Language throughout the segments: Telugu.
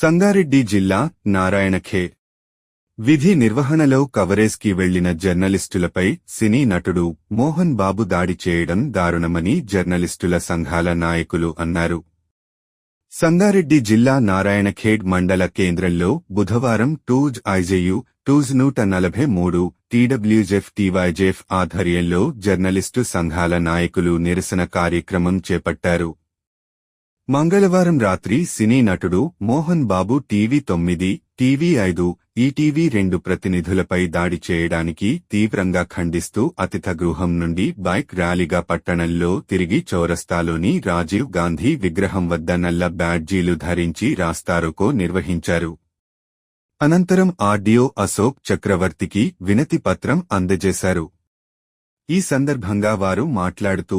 సంగారెడ్డి జిల్లా నారాయణఖే. విధి నిర్వహణలో కవరేజ్కి వెళ్ళిన జర్నలిస్టులపై సినీ నటుడు మోహన్ బాబు దాడి చేయడం దారుణమని జర్నలిస్టుల సంఘాల నాయకులు అన్నారు. సంగారెడ్డి జిల్లా నారాయణఖేడ్ మండల కేంద్రంలో బుధవారం టూజ్ ఐజేయు టూజ్ నూట నలభై మూడు టీడబ్ల్యూజెఫ్ టీవైజెఫ్ ఆధ్వర్యంలో జర్నలిస్టు సంఘాల నాయకులు నిరసన కార్యక్రమం చేపట్టారు. మంగళవారం రాత్రి సినీ నటుడు మోహన్ బాబు టీవీ తొమ్మిది టీవీ ఐదు ఈటీవీ రెండు ప్రతినిధులపై దాడి చేయడానికి తీవ్రంగా ఖండిస్తూ అతిథ గృహం నుండి బైక్ ర్యాలీగా పట్టణంలో తిరిగి చౌరస్తాలోని రాజీవ్ గాంధీ విగ్రహం వద్ద నల్ల బ్యాడ్జీలు ధరించి రాస్తారోకో నిర్వహించారు. అనంతరం ఆర్డీఓ అశోక్ చక్రవర్తికి వినతి పత్రం అందజేశారు. ఈ సందర్భంగా వారు మాట్లాడుతూ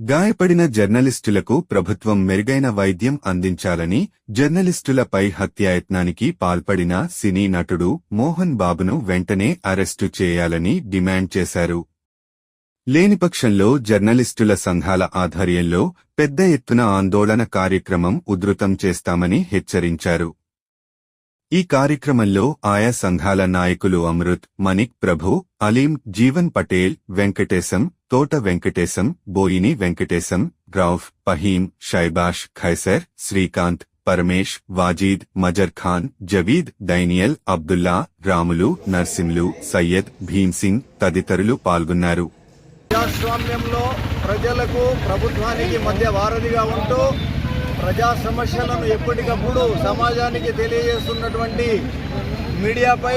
గాయపడిన జర్నలిస్టులకు ప్రభుత్వం మెరుగైన వైద్యం అందించాలని జర్నలిస్టులపై హత్యాయత్నానికి పాల్పడిన సినీ నటుడు మోహన్ బాబును వెంటనే అరెస్టు చేయాలని డిమాండ్ చేశారు. లేనిపక్షంలో జర్నలిస్టుల సంఘాల ఆధ్వర్యంలో పెద్ద ఎత్తున ఆందోళన కార్యక్రమం ఉధృతం చేస్తామని హెచ్చరించారు. ఈ కార్యక్రమంలో ఆయా సంఘాల నాయకులు అమృత్ మణిక్ ప్రభు అలీం జీవన్ పటేల్ వెంకటేశం తోట వెంకటేశం బోయిని వెంకటేశం రౌఫ్ పహీం షైబాష్ ఖైసర్ శ్రీకాంత్ పరమేష్ వాజీద్ మజర్ ఖాన్ జవీద్ దైనియల్ అబ్దుల్లా రాములు నర్సింలు సయ్యద్ భీమ్సింగ్ తదితరులు పాల్గొన్నారు. ప్రజలకు ప్రభుత్వానికి మధ్య వారధిగా ఉంటూ ప్రజా సమస్యలను ఎప్పటికప్పుడు సమాజానికి తెలియజేస్తున్నటువంటి మీడియాపై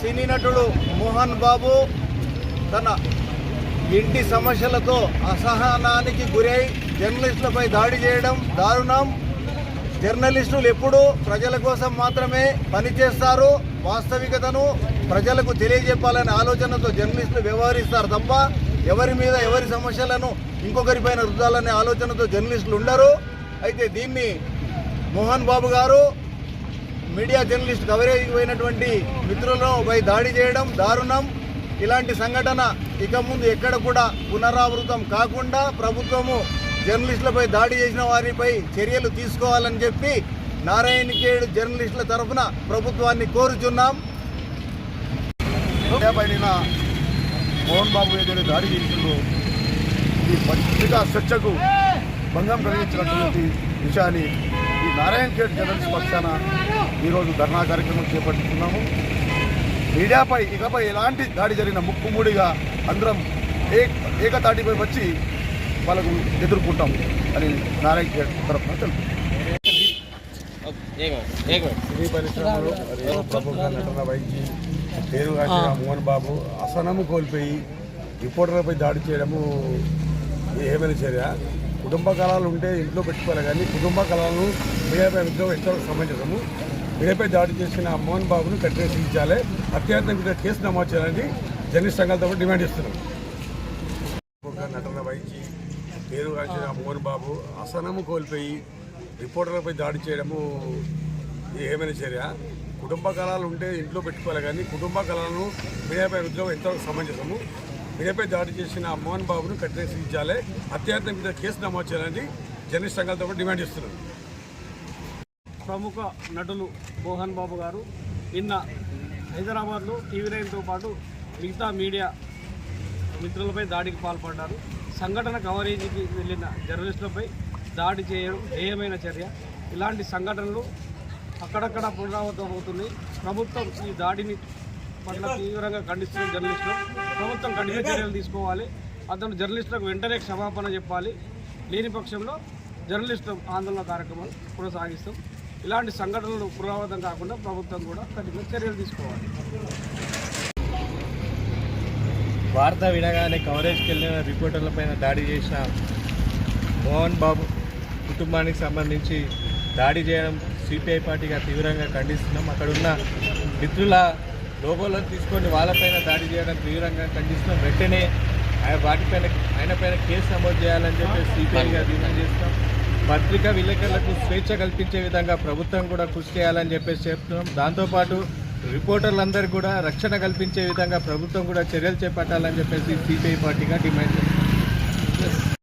సినీ నటుడు మోహన్ బాబు తన ఇంటి సమస్యలతో అసహనానికి గురై జర్నలిస్టులపై దాడి చేయడం దారుణం. జర్నలిస్టులు ఎప్పుడూ ప్రజల కోసం మాత్రమే పనిచేస్తారు. వాస్తవికతను ప్రజలకు తెలియజెప్పాలనే ఆలోచనతో జర్నలిస్టులు వ్యవహరిస్తారు తప్ప ఎవరి మీద ఎవరి సమస్యలను ఇంకొకరిపైన రుద్దాలనే ఆలోచనతో జర్నలిస్టులు ఉండరు. అయితే దీన్ని మోహన్ బాబు గారు మీడియా జర్నలిస్ట్ కవరేజ్ పోయినటువంటి మిత్రులను పై దాడి చేయడం దారుణం. ఇలాంటి సంఘటన ఇక ముందు ఎక్కడ కూడా పునరావృతం కాకుండా ప్రభుత్వము జర్నలిస్టులపై దాడి చేసిన వారిపై చర్యలు తీసుకోవాలని చెప్పి నారాయణఖేడ్ జర్నలిస్టుల తరఫున ప్రభుత్వాన్ని కోరుచున్నాం. పైన మోహన్ బాబు దాడి చేసిందో ఈ పత్రికా స్వచ్ఛకు భంగం కలిగించినటువంటి విషయాన్ని ఈ నారాయణ ఖేడ్ జర్నలిస్ట్ పక్షాన ఈరోజు ధర్నా కార్యక్రమం చేపట్టుకున్నాము మీడియాపై ఇకపై ఎలాంటి దాడి జరిగిన ముక్కుముడిగా అందరం ఏ ఏకతాటిపై వచ్చి వాళ్ళకు ఎదుర్కొంటాం అని నారాయణ ఖేడ్ తరఫున తెలుపు సినీ పరిశ్రమలు ప్రముఖ నటన వైద్య పేరుగాంచిన మోహన్ బాబు అసనము కోల్పోయి రిపోర్టర్లపై దాడి చేయడము ఏమైనా చర్య కుటుంబ కళలు ఉంటే ఇంట్లో పెట్టుకోవాలి కానీ కుటుంబ కళలను మీడియాపై ఉద్యోగం ఎంతో సమంజసము మీడియాపై దాడి చేసిన మోహన్ బాబును కఠిన శిక్షించాలి. అత్యాత్మ కేసు నమోదు చేయాలని జర్నలిస్ట్ సంఘాలతో డిమాండ్ చేస్తున్నాం. నటన వహించి పేరు గాంచిన మోహన్ బాబు అసనము కోల్పోయి రిపోర్టర్లపై దాడి చేయడము ఏమైనా చర్య? కుటుంబ కళలు ఉంటే ఇంట్లో పెట్టుకోవాలి కానీ కుటుంబ కళలను మీడియాపై ఉద్యోగం ఎంతో సమంజసము మీడియాపై దాడి చేసిన మోహన్ బాబును కఠిన శిక్షించాలి. అత్యాత్మ మీద కేసు నమోదు చేయాలని జర్నలిస్ట్ సంఘాలతో డిమాండ్ చేస్తున్నారు. ప్రముఖ నటులు మోహన్ బాబు గారు నిన్న హైదరాబాద్లో టీవీ నైన్తో పాటు మిగతా మీడియా మిత్రులపై దాడికి పాల్పడ్డారు. సంఘటన కవరేజీకి వెళ్ళిన జర్నలిస్టులపై దాడి చేయడం హేయమైన చర్య. ఇలాంటి సంఘటనలు అక్కడక్కడ పునరావృతం అవుతుంది ప్రభుత్వం ఈ దాడిని పట్ల తీవ్రంగా ఖండిస్తున్న జర్నలిస్టులు ప్రభుత్వం కఠిన చర్యలు తీసుకోవాలి. అతను జర్నలిస్టులకు వెంటనే క్షమాపణ చెప్పాలి. లేని పక్షంలో జర్నలిస్టు ఆందోళన కార్యక్రమాలు కొనసాగిస్తాం. ఇలాంటి సంఘటనలు పునరావృతం కాకుండా ప్రభుత్వం కూడా కఠిన చర్యలు తీసుకోవాలి. వార్త వినగానే కవరేజ్కి వెళ్ళిన రిపోర్టర్లపైన దాడి చేసిన మోహన్ బాబు కుటుంబానికి సంబంధించి దాడి చేయడం సిపిఐ పార్టీగా తీవ్రంగా ఖండిస్తున్నాం. అక్కడున్న మిత్రుల లోగోలను తీసుకొని వాళ్ళపైన దాడి చేయడం తీవ్రంగా ఖండిస్తున్నాం. వెంటనే ఆయన వాటిపైన ఆయన పైన కేసు నమోదు చేయాలని చెప్పి సిపిఐగా డిమాండ్ చేస్తున్నాం. పత్రికా విలేకరులకు స్వేచ్ఛ కల్పించే విధంగా ప్రభుత్వం కూడా కృషి చేయాలని చెప్పేసి చెప్తున్నాం. దాంతోపాటు రిపోర్టర్లందరికీ కూడా రక్షణ కల్పించే విధంగా ప్రభుత్వం కూడా చర్యలు చేపట్టాలని చెప్పేసి సిపిఐ పార్టీగా డిమాండ్ చేస్తున్నాం.